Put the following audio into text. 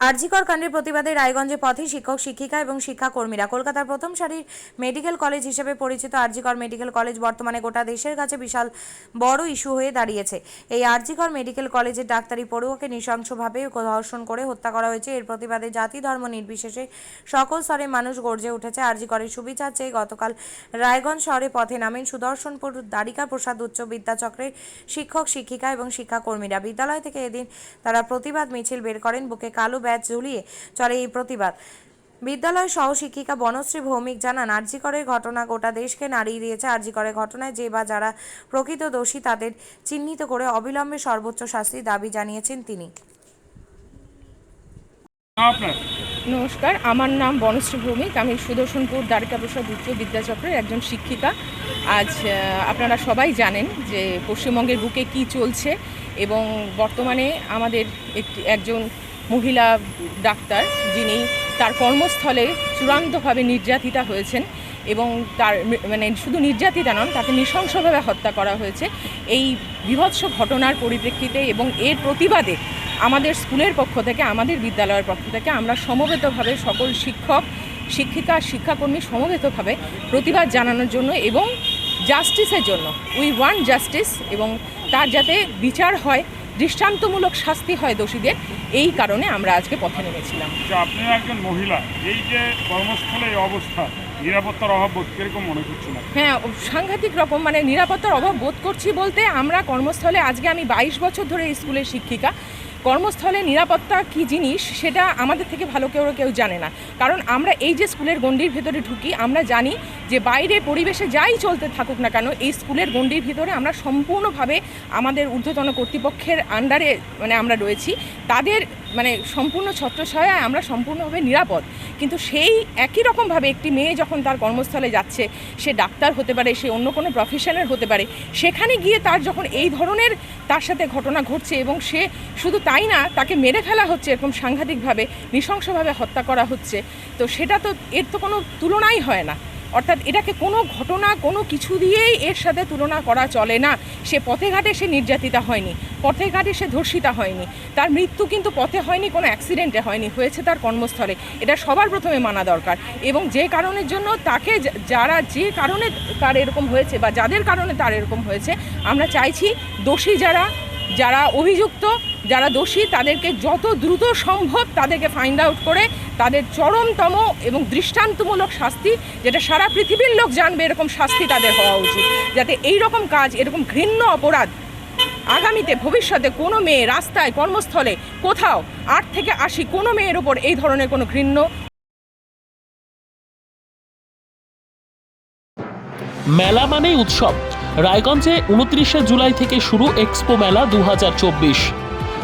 আরজিকর কাণ্ডের প্রতিবাদে রায়গঞ্জে পথে শিক্ষক, শিক্ষিকা এবং শিক্ষাকর্মীরা কলকাতার প্রথম সারির মেডিকেল কলেজ হিসেবে পরিচিত আরজিকর মেডিকেল কলেজ বর্তমানে গোটা দেশের কাছে বিশাল বড় ইস্যু হয়ে দাঁড়িয়েছে। এই আরজিকর মেডিকেল কলেজের ডাক্তারি পড়ুয়াকে নৃশংসভাবে ধর্ষণ করে হত্যা করা হয়েছে। এর প্রতিবাদে জাতি ধর্ম নির্বিশেষে সকল স্তরের মানুষ গর্জে উঠেছে আরজিকরের সুবিচার চেয়ে। গতকাল রায়গঞ্জ শহরে পথে নামেন সুদর্শনপুর দ্বারিকা প্রসাদ উচ্চ বিদ্যাচক্রের শিক্ষক, শিক্ষিকা এবং শিক্ষাকর্মীরা। বিদ্যালয় থেকে এদিন তারা প্রতিবাদ মিছিল বের করেন। বুকে কালো ব্যাজ ঝুলিয়ে চলে এই প্রতিবাদ। বিদ্যালয় সহশিক্ষিকা বনশ্রী ভৌমিক জানান আরজিকরের ঘটনা গোটা দেশকে নাড়িয়ে দিয়েছে। আরজিকরের ঘটনায় যে বা যারা প্রকৃত দোষী তাদের চিহ্নিত করে অবিলম্বে সর্বোচ্চ শাস্তির দাবি জানিয়েছেন তিনি। নমস্কার আমার নাম বনশ্রী ভৌমিক। আমি সুদর্শনপুর দ্বারকা প্রসাদ উচ্চ বিদ্যাচক্রের একজন শিক্ষিকা। আজ আপনারা সবাই জানেন যে পশ্চিমবঙ্গের বুকে কি চলছে এবং বর্তমানে আমাদের একটি একজন মহিলা ডাক্তার যিনি তার কর্মস্থলে চূড়ান্তভাবে নির্যাতিতা হয়েছেন এবং তার মানে শুধু নির্যাতিতা নন, তাকে নৃশংসভাবে হত্যা করা হয়েছে। এই বিভৎস ঘটনার পরিপ্রেক্ষিতে এবং এর প্রতিবাদে আমাদের স্কুলের পক্ষ থেকে, আমাদের বিদ্যালয়ের পক্ষ থেকে আমরা সমবেতভাবে সকল শিক্ষক, শিক্ষিকা, শিক্ষাকর্মী সমবেতভাবে প্রতিবাদ জানানোর জন্য এবং জাস্টিসের জন্য উই ওয়ান্ট জাস্টিস এবং তার যাতে বিচার হয় দৃষ্টান্তমূলক শাস্তি হয় দোষীদের এই কারণে আমরা আজকে পথে নেমেছিলাম। আপনি একজন মহিলা এই যে কর্মস্থলে অবস্থা নিরাপত্তার অভাব বোধ কীরকম মনে করছি না হ্যাঁ সাংঘাতিক রকম মানে নিরাপত্তার অভাব বোধ করছি বলতে আমরা কর্মস্থলে আজকে আমি বাইশ বছর ধরে স্কুলের শিক্ষিকা। কর্মস্থলে নিরাপত্তা কি জিনিস সেটা আমাদের থেকে ভালো কেউ কেউ জানে না। কারণ আমরা এই যে স্কুলের গণ্ডির ভেতরে ঢুকি, আমরা জানি যে বাইরে পরিবেশে যাই চলতে থাকুক না কেন, এই স্কুলের গণ্ডির ভিতরে আমরা সম্পূর্ণভাবে আমাদের ঊর্ধ্বতন কর্তৃপক্ষের আন্ডারে মানে আমরা রয়েছি। তাদের মানে সম্পূর্ণ ছত্রছায়ায় আমরা সম্পূর্ণভাবে নিরাপদ। কিন্তু সেই একই রকমভাবে একটি মেয়ে যখন তার কর্মস্থলে যাচ্ছে, সে ডাক্তার হতে পারে, সে অন্য কোনো প্রফেশনের হতে পারে, সেখানে গিয়ে তার যখন এই ধরনের তার সাথে ঘটনা ঘটছে এবং সে শুধু তাই না, তাকে মেরে ফেলা হচ্ছে এরকম সাংঘাতিকভাবে, নৃশংসভাবে হত্যা করা হচ্ছে, তো সেটা তো, এর তো কোনো তুলনাই হয় না। অর্থাৎ এটাকে কোনো ঘটনা, কোনো কিছু দিয়েই এর সাথে তুলনা করা চলে না। সে পথে ঘাটে সে নির্যাতিতা হয়নি, পথে ঘাটে সে ধর্ষিতা হয়নি। তার মৃত্যু কিন্তু পথে হয়নি, কোনো অ্যাক্সিডেন্টে হয়নি, হয়েছে তার কর্মস্থলে। এটা সবার প্রথমে মানা দরকার এবং যে কারণের জন্য তাকে যারা যে কারণে তার এরকম হয়েছে বা যাদের কারণে তার এরকম হয়েছে, আমরা চাইছি দোষী যারা যারা অভিযুক্ত যারা দোষী, তাদেরকে যত দ্রুত সম্ভব তাদেরকে ফাইন্ড আউট করে তাদের চরমতম এবং দৃষ্টান্তমূলক শাস্তি, যেটা সারা পৃথিবীর লোক জানবে এরকম শাস্তি তাদের হওয়া উচিত। যাতে এই রকম কাজ, এরকম ঘৃণ্য অপরাধ আগামীতে, ভবিষ্যতে কোনো মেয়ে রাস্তায়, কর্মস্থলে, কোথাও, আট থেকে আশি কোনো মেয়ের ওপর এই ধরনের কোনো ঘৃণ্য মেলা মানেই উৎসব। রায়গঞ্জে উনত্রিশে জুলাই থেকে শুরু এক্সপো মেলা দু হাজার চব্বিশ।